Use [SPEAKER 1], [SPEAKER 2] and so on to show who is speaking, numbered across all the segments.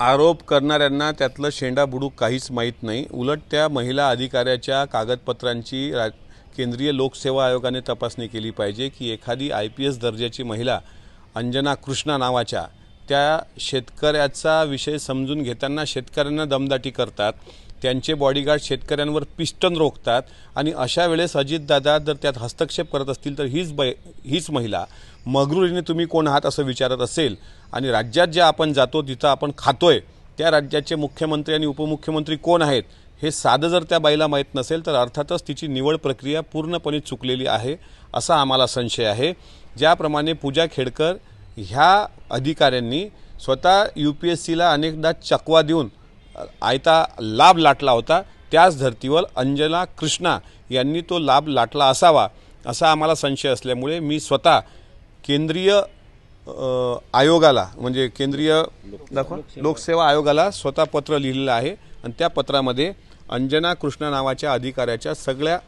[SPEAKER 1] आरोप करणाऱ्यांना त्यातलं शेंडा बुडूक काहीच माहीत नाही. उलट त्या महिला अधिकाऱ्याच्या कागदपत्रांची रा केंद्रीय लोकसेवा आयोगाने तपासणी केली पाहिजे की एखादी आय पी एस दर्जाची महिला अंजना कृष्णा नावाच्या त्या शेतकऱ्याचा विषय समजून घेताना शेतकऱ्यांना दमदाटी करतात. त्यांचे बॉडीगार्ड शेतकऱ्यांवर पिस्टन रोखतात आणि अशा वेळेस अजितदादा जर त्यात हस्तक्षेप करत असतील तर हीच बै हीच महिला. मगरुरीने तुम्ही कोण आहात असं विचारत असेल आणि राज्यात जे आपण जातो तिथं आपण खातोय त्या राज्याचे मुख्यमंत्री आणि उपमुख्यमंत्री कोण आहेत हे साधं जर त्या बाईला माहीत नसेल तर अर्थातच तिची निवड प्रक्रिया पूर्णपणे चुकलेली आहे असा आम्हाला संशय आहे. ज्याप्रमाणे पूजा खेडकर ह्या अधिकाऱ्यांनी स्वतः यू पी एस सीला अनेकदा चकवा देऊन आयता लाभ लाटला होता. त्याच धर्तीवर अंजना कृष्णा यांनी तो लाभ लाटला असावा असा आम्हाला संशय असल्यामुळे मी स्वतः केंद्रीय आयोगाला म्हणजे केंद्रीय दाखवा लोकसेवा आयोगाला स्वतः पत्र लिहिलेलं आहे आणि त्या पत्रामध्ये अंजना कृष्णा नावाच्या अधिकाऱ्याच्या सगळ्या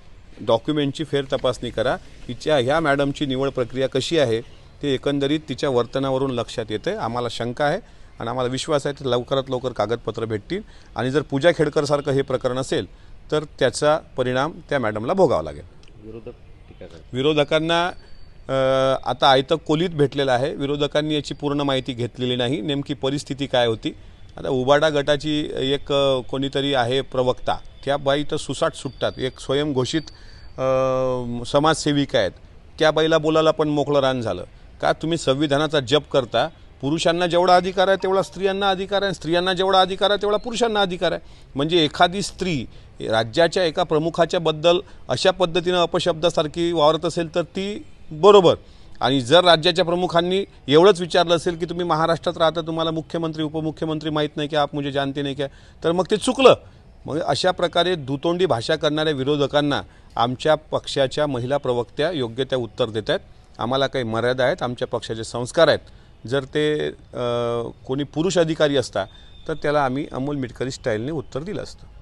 [SPEAKER 1] डॉक्युमेंटची फेर तपासणी करा. तिच्या ह्या मॅडमची निवड प्रक्रिया कशी आहे ते एकंदरीत तिच्या वर्तनावरून लक्षात येते आम्हाला शंका आहे. आणि आम्हाला विश्वास आहे की लवकरात लवकर कागदपत्र भेटतील. आणि जर पूजा खेडकरसारखं हे प्रकरण असेल तर त्याचा परिणाम त्या मॅडमला भोगावा लागेल.
[SPEAKER 2] विरोधक
[SPEAKER 1] विरोधकांना आता आयतं कोलीत भेटलेलं आहे. विरोधकांनी याची पूर्ण माहिती घेतलेली नाही. नेमकी परिस्थिती काय होती? आता उबाडा गटाची एक कोणीतरी आहे प्रवक्ता. त्या बाई तर सुसाट सुटतात. एक स्वयंघोषित समाजसेविका आहेत. त्या बाईला बोलायला पण मोकळं रान झालं. का तुम्ही संविधानाचा जप करता? पुरुषांना जेवढा अधिकार आहे तेवढा स्त्रियांना अधिकार आहे. स्त्रियांना जेवढा अधिकार आहे तेवढा पुरुषांना अधिकार आहे. म्हणजे एखादी स्त्री राज्याच्या एका प्रमुखाच्याबद्दल अशा पद्धतीनं अपशब्दासारखी वावरत असेल तर ती बरोबर. आणि जर राज्याच्या प्रमुखांनी एवढंच विचारलं असेल की तुम्ही महाराष्ट्रात राहता तुम्हाला मुख्यमंत्री उपमुख्यमंत्री माहीत नाही की आप म्हणजे जानते नाही का तर मग ते चुकलं. मग अशा प्रकारे दुतोंडी भाषा करणाऱ्या विरोधकांना आमच्या पक्षाच्या महिला प्रवक्त्या योग्य त्या उत्तर देत आहेत आम्हाला काही मर्यादा आहेत आमच्या पक्षाचे संस्कार आहेत. जर ते कोणी पुरुष अधिकारी असता तर त्याला आम्ही अमोल मिटकरी स्टाईलने उत्तर दिलं असतं.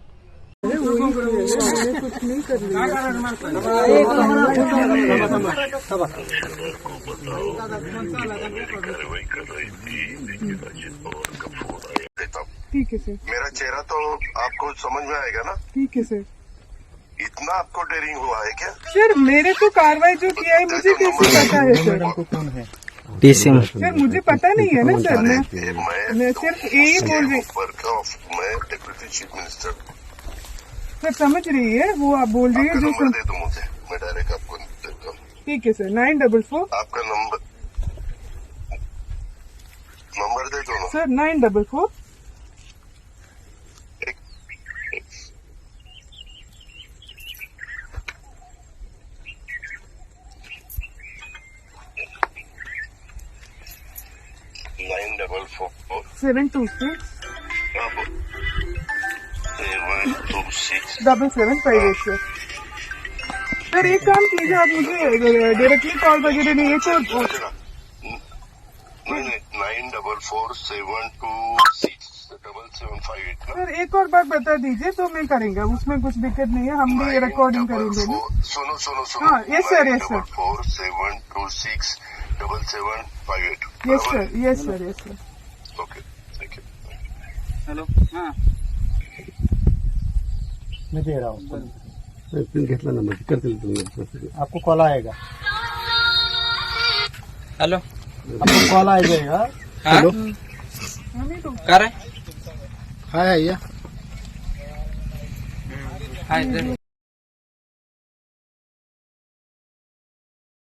[SPEAKER 3] ठीक है सर
[SPEAKER 4] मेरा चेहरा तो आपको समझ में आएगा ना?
[SPEAKER 3] ठीक है सर
[SPEAKER 4] इतना आपको डेरिंग हुआ है क्या?
[SPEAKER 3] सर मेरे को कार्रवाई जो किया है मुझे कैसे पता है सर
[SPEAKER 5] डीसीएम
[SPEAKER 3] सर मुझे पता नहीं है ना सर मैं
[SPEAKER 4] मैं
[SPEAKER 3] सिर्फ यही बोल रही सर समझ रही है वो आप बोल रही है जो सर
[SPEAKER 4] दे दो मुझे मैं डायरेक्ट आपको हूँ।
[SPEAKER 3] ठीक है सर नाइन डबल फोर।
[SPEAKER 4] आपका नंबर नंबर दे दो ना।
[SPEAKER 3] Sir nine double four.
[SPEAKER 4] Nine double four
[SPEAKER 3] seven two six
[SPEAKER 4] seven two six
[SPEAKER 3] double seven five eight sir sir एक काम कीजिए आप मुझे डायरेक्टली कॉल वगैरह नहीं है
[SPEAKER 4] नहीं nine double four seven two six double seven five eight
[SPEAKER 3] sir एक और बात बता दीजिए तो मैं करेंगे। उसमें कुछ दिक्कत नहीं है हम भी रिकॉर्डिंग करेंगे
[SPEAKER 4] सुनो सुनो सुनो।
[SPEAKER 3] हाँ, yes, sir, yes, sir.
[SPEAKER 4] Four seven two six double seven five eight
[SPEAKER 3] yes sir yes sir yes sir
[SPEAKER 4] okay thank you
[SPEAKER 6] hello हाँ
[SPEAKER 5] मैं दे रहा हूँ
[SPEAKER 7] घेतला नंबर करतील तुम्ही
[SPEAKER 5] आपको कॉल आएगा
[SPEAKER 6] हेलो
[SPEAKER 5] आपको कॉल आ जाएगा
[SPEAKER 6] हाँ कर
[SPEAKER 5] हाय या
[SPEAKER 6] हाय